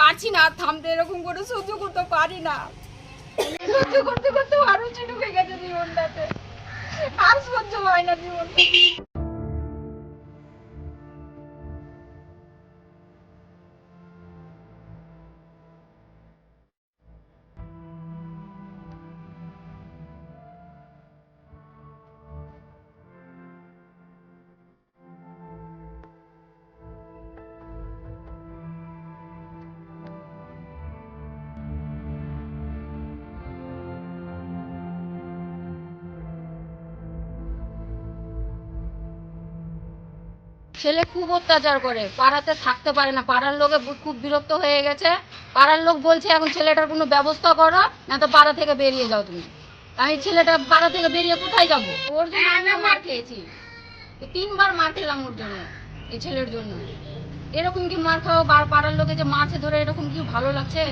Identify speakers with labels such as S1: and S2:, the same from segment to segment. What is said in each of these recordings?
S1: পারছি না, থামতে এরকম করে সহ্য করতে পারি না। সহ্য করতে করতে আরও চিনুকে গেছে জীবনটাতে। আর সহ্য হয় না জীবনটা।
S2: ছেলে খুব অত্যাচার করে। পাড়াতে থাকতে পারে না। পাড়ার লোকে খুব বিরক্ত হয়ে গেছে। পাড়ার লোক বলছে এখন ছেলেটার কোনো ব্যবস্থা করো না তো পাড়া থেকে বেরিয়ে যাও তুমি। আমি ছেলেটা পাড়া থেকে বেরিয়ে কোথায় যাব? ওর জন্য আমি মার খেয়েছি। তিনবার মার খেলাম ওর জন্য এই ছেলের জন্য। এরকম কি মার খাওয়া বার- পাড়ার লোকে যে মারছে ধরে এরকম কি ভালো লাগছে?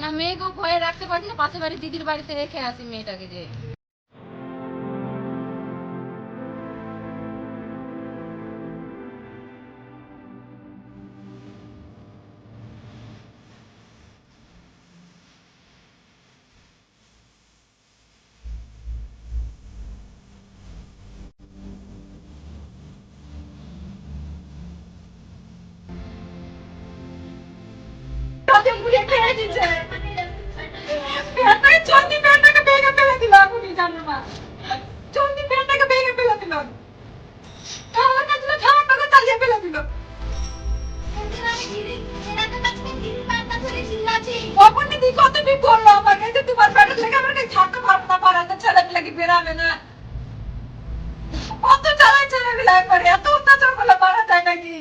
S2: না। মেয়েকেও ভয়ে রাখতে পারছি না। পাশে বাড়ি দিদির বাড়িতে রেখে আসি মেয়েটাকে যে।
S1: চন্দি পেটটাকে ভেঙে ফেলে দিল এখনই জানো না চন্দি পেটটাকে ভেঙে ফেলে দিল খাওয়ার কাছে খাওয়ার টাকা চালিয়ে ফেলে দিল কত দিন করল আমাকে যে তোমার পেটের লেগে আমার থাকতে পারব না পারাতে ছেলে পেলে বেরাবে না কত চালাই ছেলে পেলে একবারে এত অত্যাচার করলে মারা যায় নাকি?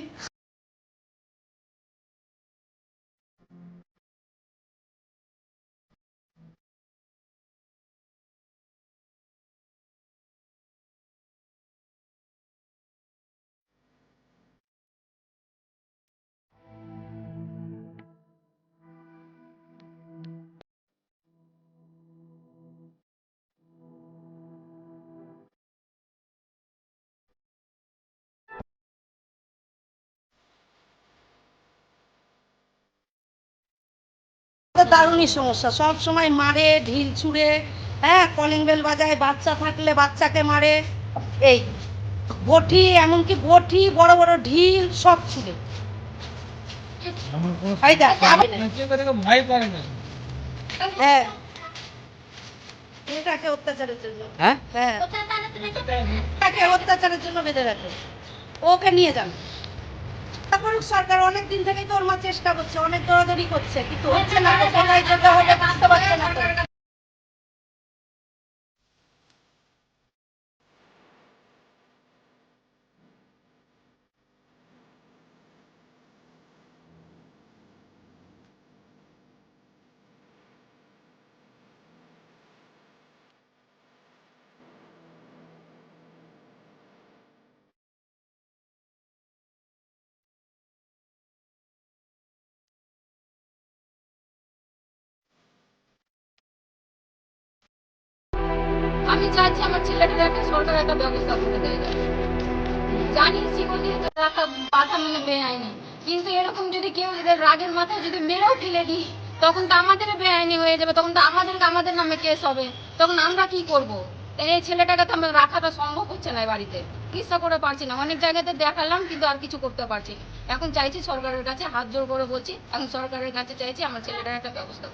S3: তো দারুণই সমস্যা। সব সময় মারে ঢিল ছুঁড়ে হ্যাঁ কলিং বেল বাজায় বাচ্চা থাকলে বাচ্চাকে মারে। এই বটি এমনকি বটি বড় বড় ঢিল সব ছুঁড়ে। হ্যাঁ। অত্যাচারের জন্য।
S4: হ্যাঁ?
S3: হ্যাঁ। তাকে অত্যাচারের জন্য বেঁধে রাখে। ওকে নিয়ে যান। সরকার, অনেক দিন থেকেই তোর মা চেষ্টা করছে, অনেক দৌড়াদৌড়ি করছে, কিন্তু হচ্ছে না, তো কোথায় যেতে হবে বুঝতে পারছে না
S2: আমি চাইছি আমার ছেলেটার একটা সরকার একটা ব্যবস্থা করে দেয় জানি জীবনে তো রাখা বাধা মানে বেআইনি। কিন্তু এরকম যদি কেউ যদি রাগের মাথায় যদি মেরেও ফেলে দিই, তখন তো আমাদের বেআইনি হয়ে যাবে, তখন তো আমাদেরকে আমাদের নামে কেস হবে। তখন আমরা কি করব? এই ছেলেটাকে তো আমরা রাখাটা সম্ভব হচ্ছে না বাড়িতে। কিচ্ছা করে পারছি না। অনেক জায়গাতে দেখালাম, কিন্তু আর কিছু করতে পারছি। এখন চাইছি সরকারের কাছে হাত জোর করে বলছি, এখন সরকারের কাছে চাইছি আমার ছেলেটার একটা ব্যবস্থা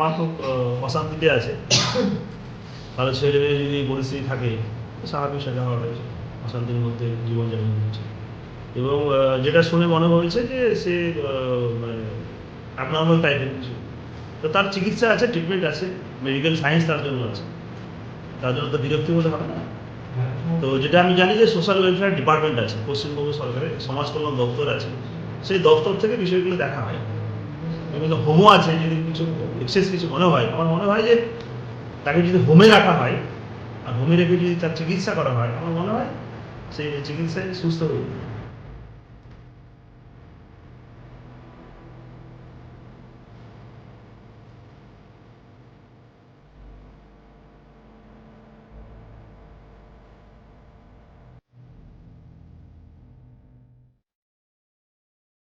S5: আমার খুব অশান্তিতে আছে। কারও ছেলে মেয়ে যদি পরিস্থিতি থাকে, স্বাভাবিক সেটা হওয়া রয়েছে অশান্তির মধ্যে জীবনযাপন করছে। এবং যেটা শুনে মনে হয়েছে যে সে মানে অ্যাবনর্মাল টাইপের কিছু। তো তার চিকিৎসা আছে ট্রিটমেন্ট আছে মেডিকেল সায়েন্স তার জন্য আছে। তার জন্য তো বিরক্তি হতে হবে না। তো যেটা আমি জানি যে সোশ্যাল ওয়েলফেয়ার ডিপার্টমেন্ট আছে, পশ্চিমবঙ্গ সরকারের সমাজ কল্যাণ দপ্তর আছে। সেই দপ্তর থেকে বিষয়গুলো দেখা হয়। বিভিন্ন হোমও আছে, যদি কিছু এক্সেস কিছু মনে হয় আমার মনে হয় যে তাকে যদি হোমে রাখা হয়, আর হোমে রেখে যদি তার চিকিৎসা করা হয়, আমার মনে হয় সেই চিকিৎসায় সুস্থ।